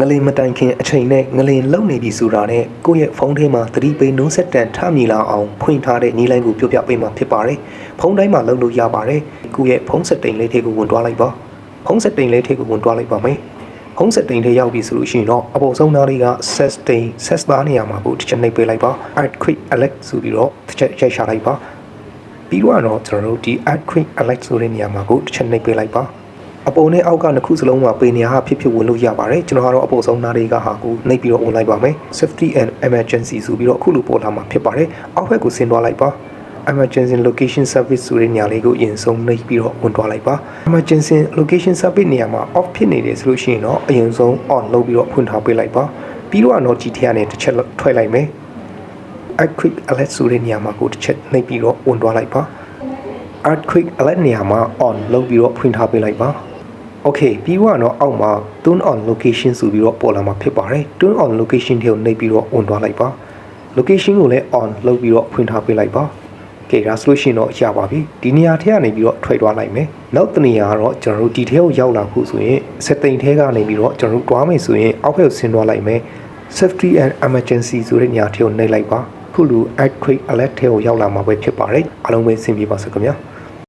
ငလင်မတိုင်ခင်အချိန်နဲ့ငလင်လုံနေပြီဆိုတာနဲ့ကိုယ့်ရဲ့ဖုန်းထဲမှာသတိပေးနှုံးဆက်တန်ထမြည်လာအောင်ဖွင့်ထားတဲ့နည်းလိုင်းကိုပြောပြပေးမှာဖြစ်ပါတယ်ဖုန်းတိုင်းမှာလုံလို့ရပါတယ်ကိုယ့်ရဲ့ဖုန်းစက်တိန်လေးထဲကိုဝင်သွားလိုက်ပါဖုန်းစက်တိန်လေးထဲကိုဝင်သွားလိုက်ပါမယ်ဖုန်းစက်တိန်ထဲရောက်ပြီဆိုလို့ရှိရင်တော့အပေါ်ဆုံးသားလေးက set stain set သားနေရာမှာကိုတစ်ချက်နှိပ်ပေးလိုက်ပါ add quick alert ဆိုပြီးတော့တစ်ချက်ရိုက်ရှာလိုက်ပါပြီးတော့တော့ကျွန်တော်တို့ဒီ add quick alert ဆိုတဲ့နေရာမှာကိုတစ်ချက်နှိပ်ပေးလိုက်ပါ အပေါ်နဲ့အောက်ကနှစ်ခုစလုံးမှာပေနေဟာဖြစ်ဖြစ်ဝင်လို့ရပါတယ်ကျွန်တော်ကတော့အပေါ်ဆုံးနားလေးကဟာကိုနှိပ်ပြီးတော့ဝင်လိုက်ပါမယ် safety and emergency ဆိုပြီးတော့အခုလိုပေါ်လာမှာဖြစ်ပါတယ်အောက်ဘက်ကိုဆင်းသွားလိုက်ပါ emergency location service ဆိုတဲ့နေရာလေးကိုအရင်ဆုံးနှိပ်ပြီးတော့ဝင်သွားလိုက်ပါ emergency location service နေရာမှာ off ဖြစ်နေတယ်ဆိုလို့ရှိရင်တော့အရင်ဆုံး on လုပ်ပြီးတော့ဖွင့်ထားပေးလိုက်ပါပြီးတော့တော့ GTR နဲ့တစ်ချက်ထွက်လိုက်မယ် earthquake alert ဆိုတဲ့နေရာမှာကိုတစ်ချက်နှိပ်ပြီးတော့ဝင်သွားလိုက်ပါ earthquake alert နေရာမှာ on လုပ်ပြီးတော့ဖွင့်ထားပေးလိုက်ပါ Okay ပြီးတော့တော့အောက်မှာ turn on location ဆိုပြီးတော့ပေါ်လာမှာဖြစ်ပါတယ် turn on location တွေကိုနှိပ်ပြီးတော့ဝင်သွားလိုက်ပါ location ကိုလည်း on လုပ်ပြီးတော့ဖွင့်ထားပေးလိုက်ပါကဲဒါဆိုလို့ရှိရင်တော့ရပါပြီဒီနေရာထဲကနေပြီးတော့ထွက်သွားလိုက်မယ်နောက်တစ်နေရာကတော့ကျွန်တော်တို့ဒီထဲကိုရောက်လာဖို့ဆိုရင်စက်တိန်ထဲကနေပြီးတော့ကျွန်တော်တို့တွားမယ်ဆိုရင်အောက်ဘက်ကိုဆင်းသွားလိုက်မယ် safety and emergency ဆိုတဲ့နေရာထဲကိုနှိပ်လိုက်ပါခုလို earthquake alert ထဲကိုရောက်လာမှာပဲဖြစ်ပါတယ်အားလုံးပဲဆင်ပြေပါစေခင်ဗျာ